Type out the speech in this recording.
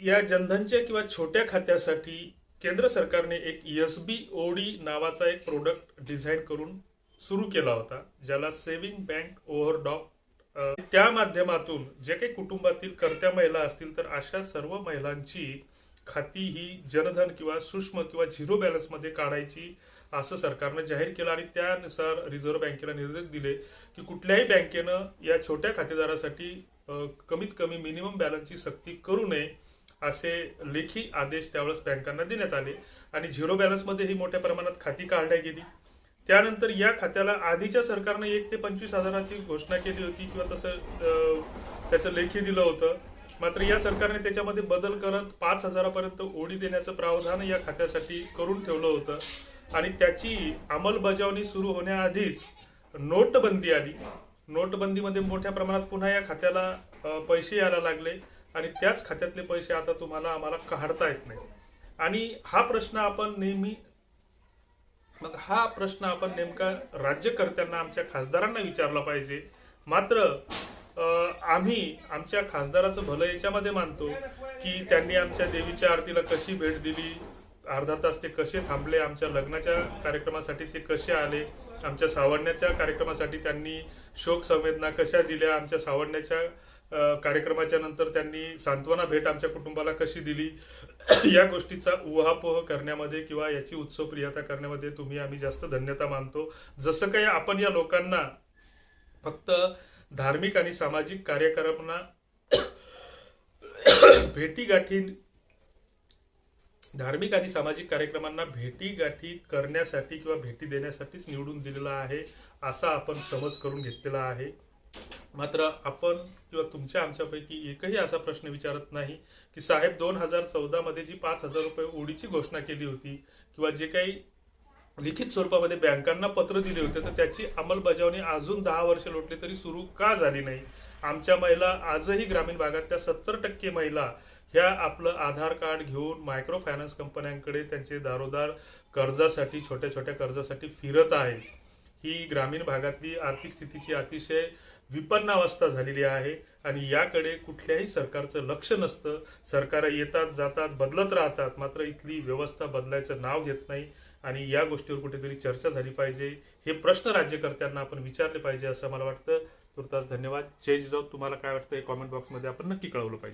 या जनधनच्या किंवा छोट्या खात्यासाठी केंद्र सरकारने एक एस बी ओडी नावाचा एक प्रोडक्ट डिझाईन करून सुरू केला होता ज्याला सेव्हिंग बँक ओव्हरडॉक त्या माध्यमातून जे काही कुटुंबातील कर्त्या महिला असतील तर अशा सर्व महिलांची खाती ही जनधन किंवा सूक्ष्म किंवा झिरो बॅलन्समध्ये काढायची असं सरकारनं जाहीर केलं आणि त्यानुसार रिझर्व्ह बँकेला निर्देश दिले की कुठल्याही बँकेनं या छोट्या खातेदारासाठी कमीत कमी मिनिमम बॅलन्सची सक्ती करू नये. असे लेखी आदेश त्यावेळेस बँकांना देण्यात आले. आणि झिरो बॅलन्समध्ये ही मोठ्या प्रमाणात खाती काढली गेली. त्यानंतर या खात्याला आधीच्या सरकारने एक ते पंचवीस हजाराची घोषणा केली होती किंवा तसं त्याचं लेखी दिलं होतं. मात्र या सरकारने त्याच्यामध्ये बदल करत पाच हजारापर्यंत ओढी देण्याचं प्रावधान या खात्यासाठी करून ठेवलं होतं. आणि त्याची अंमलबजावणी सुरू होण्याआधीच नोटबंदी आली. नोटबंदीमध्ये मोठ्या प्रमाणात पुन्हा या खात्याला पैसे यायला लागले. आणि त्याच खात्यातले पैसे आता तुम्हाला आम्हाला काढता येत नाही. आणि हा प्रश्न आपण नेहमी मग हा प्रश्न आपण नेमका राज्यकर्त्यांना आमच्या खासदारांना विचारला पाहिजे. मात्र आम्ही आमच्या खासदाराचं भलं याच्यामध्ये मानतो की त्यांनी आमच्या देवीच्या आरतीला कशी भेट दिली अर्धा तास ते कसे थांबले आमच्या लग्नाच्या कार्यक्रमासाठी ते कसे आले आमच्या सावडण्याच्या कार्यक्रमासाठी त्यांनी शोक संवेदना कशा दिल्या आमच्या सावडण्याच्या कार्यक्रमाच्या नंतर त्यांनी सांत्वना भेट आमच्या कुटुंबाला कशी दिली? या गोष्टीचा उहापोह करण्यामध्ये किंवा याची उत्सवप्रियता करण्यामध्ये तुम्ही आम्ही जास्त धन्यता मानतो. जसं काही आपण या लोकांना फक्त धार्मिक आणि सामाजिक कार्यक्रमांना भेटीगाठी धार्मिक आणि सामाजिक कार्यक्रमांना भेटीगाठी करण्यासाठी किंवा भेटी देण्यासाठीच निवडून दिलेला आहे असा आपण समज करून घेतलेला आहे. मात्र आपण किंवा तुमच्या आमच्यापैकी एकही असा प्रश्न विचारत नाही की साहेब दोन हजार चौदामध्ये जी पाच हजार रुपये ओढीची घोषणा केली होती किंवा जे काही लिखित स्वरूपामध्ये बँकांना पत्र दिले होते तर त्याची अंमलबजावणी अजून दहा वर्ष लोटली तरी सुरू का झाली नाही? आमच्या महिला आजही ग्रामीण भागात त्या सत्तर टक्के महिला ह्या आपलं आधार कार्ड घेऊन मायक्रो फायनान्स कंपन्यांकडे त्यांचे दारोदार कर्जासाठी छोट्या छोट्या कर्जासाठी फिरत आहे ही ग्रामीण भागातली आर्थिक स्थितीची अतिशय विपन्नावस्था झालेली आहे आणि याकडे कुठल्याही सरकारचं लक्ष नसतं. सरकार येतात जातात बदलत राहतात. मात्र इथली व्यवस्था बदलायचं नाव घेत नाही आणि या गोष्टीवर कुठेतरी चर्चा झाली पाहिजे. हे प्रश्न राज्यकर्त्यांना आपण विचारले पाहिजे असं मला वाटतं. तुर्तास धन्यवाद. जय जिजाऊ तुम्हाला काय वाटतं हे कॉमेंट बॉक्समध्ये आपण नक्की कळवलं पाहिजे.